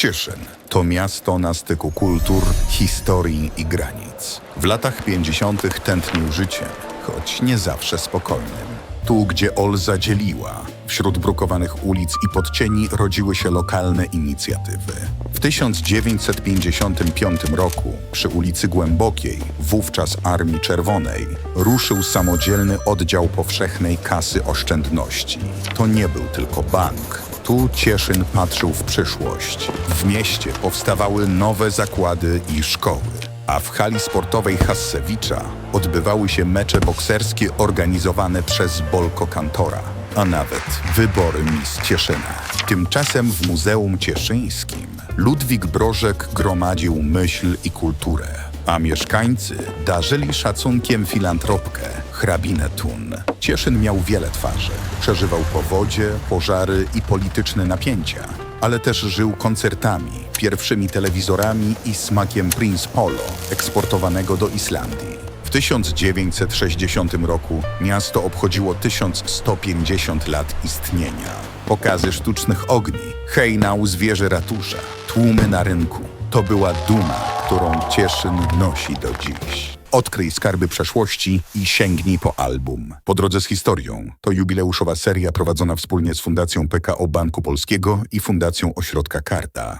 Cieszyn to miasto na styku kultur, historii i granic. W latach 50. tętnił życiem, choć nie zawsze spokojnym. Tu, gdzie Olza dzieliła, wśród brukowanych ulic i podcieni rodziły się lokalne inicjatywy. W 1955 roku przy ulicy Głębokiej, wówczas Armii Czerwonej, ruszył samodzielny oddział powszechnej kasy oszczędności. To nie był tylko bank. Tu Cieszyn patrzył w przyszłość. W mieście powstawały nowe zakłady i szkoły a w hali sportowej Hassewicza odbywały się mecze bokserskie organizowane przez Bolko Kantora, a nawet wybory Miss Cieszyna. Tymczasem w Muzeum Cieszyńskim Ludwik Brożek gromadził myśl i kulturę, a mieszkańcy darzyli szacunkiem filantropkę, hrabinę Tun. Cieszyn miał wiele twarzy. Przeżywał powodzie, pożary i polityczne napięcia ale też żył koncertami, pierwszymi telewizorami i smakiem Prince Polo, eksportowanego do Islandii. W 1960 roku miasto obchodziło 1150 lat istnienia. Pokazy sztucznych ogni, hejnał zwierzę ratusza, tłumy na rynku. To była duma, którą Cieszyn nosi do dziś. Odkryj skarby przeszłości i sięgnij po album. Po drodze z historią to jubileuszowa seria prowadzona wspólnie z Fundacją PKO Banku Polskiego i Fundacją Ośrodka Karta.